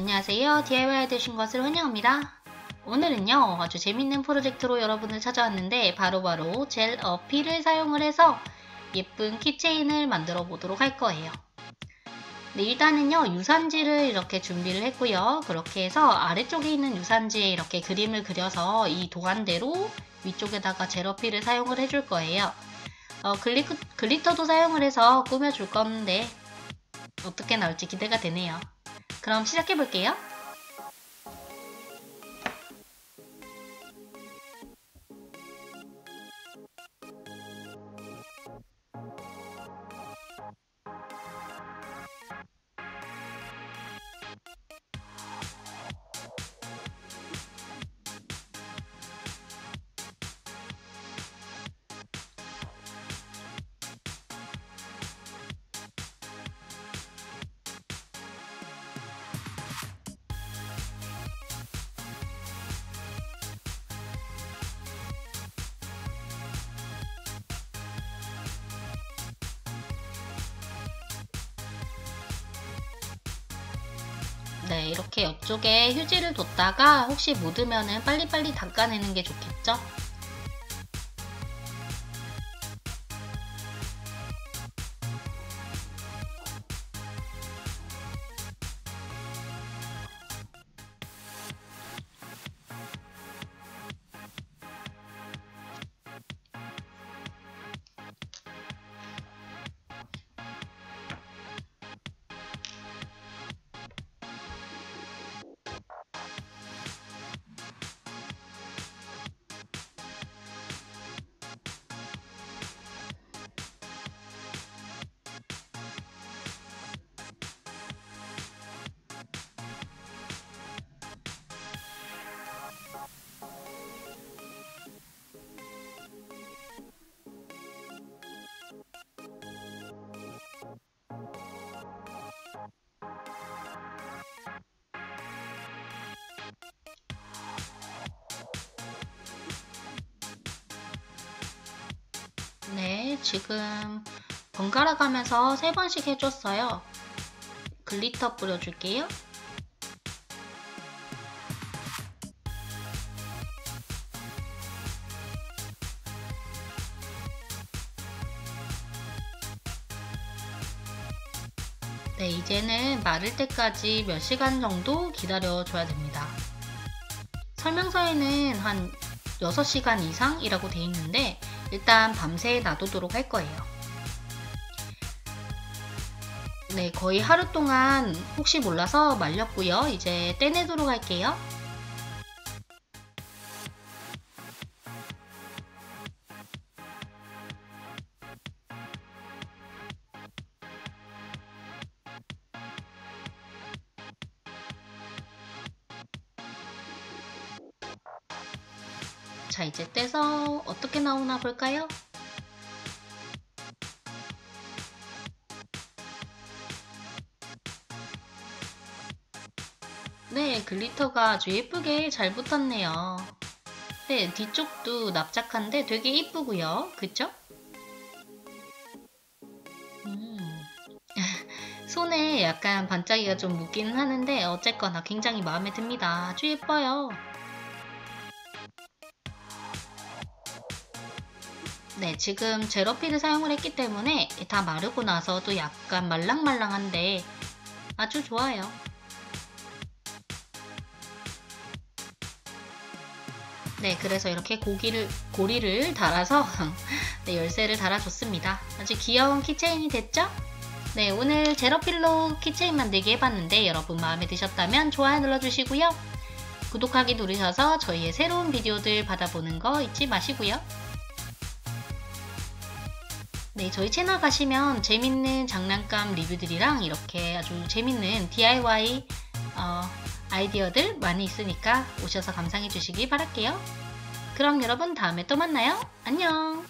안녕하세요. DIY 되신 것을 환영합니다. 오늘은요, 아주 재밌는 프로젝트로 여러분을 찾아왔는데 바로바로 바로 젤 어필을 사용을 해서 예쁜 키체인을 만들어 보도록 할 거예요. 네, 일단은요, 유산지를 이렇게 준비를 했고요. 그렇게 해서 아래쪽에 있는 유산지에 이렇게 그림을 그려서 이 도안대로 위쪽에다가 젤 어필을 사용을 해줄 거예요. 어, 글리, 글리터도 사용을 해서 꾸며줄 건데 어떻게 나올지 기대가 되네요. 그럼 시작해 볼게요. 네, 이렇게 옆쪽에 휴지를 뒀다가 혹시 묻으면 빨리빨리 닦아내는 게 좋겠죠? 지금 번갈아 가면서 세 번씩 해줬어요. 글리터 뿌려줄게요. 네, 이제는 마를 때까지 몇 시간 정도 기다려줘야 됩니다. 설명서에는 한 6시간 이상이라고 되어 있는데 일단 밤새 놔두도록 할 거예요. 네, 거의 하루 동안 혹시 몰라서 말렸고요. 이제 떼내도록 할게요. 자 이제 떼서 어떻게 나오나 볼까요? 네 글리터가 아주 예쁘게 잘 붙었네요 네 뒤쪽도 납작한데 되게 예쁘고요 그쵸? 음. 손에 약간 반짝이가 좀 묻기는 하는데 어쨌거나 굉장히 마음에 듭니다 아주 예뻐요 네, 지금 제로피를 사용을 했기 때문에 다 마르고 나서도 약간 말랑말랑한데 아주 좋아요. 네, 그래서 이렇게 고기를, 고리를 달아서 네, 열쇠를 달아줬습니다. 아주 귀여운 키체인이 됐죠? 네, 오늘 제로필로 키체인 만들기 해봤는데 여러분 마음에 드셨다면 좋아요 눌러주시고요. 구독하기 누르셔서 저희의 새로운 비디오들 받아보는 거 잊지 마시고요. 네, 저희 채널 가시면 재밌는 장난감 리뷰들이랑 이렇게 아주 재밌는 DIY 어, 아이디어들 많이 있으니까 오셔서 감상해 주시기 바랄게요. 그럼 여러분 다음에 또 만나요. 안녕!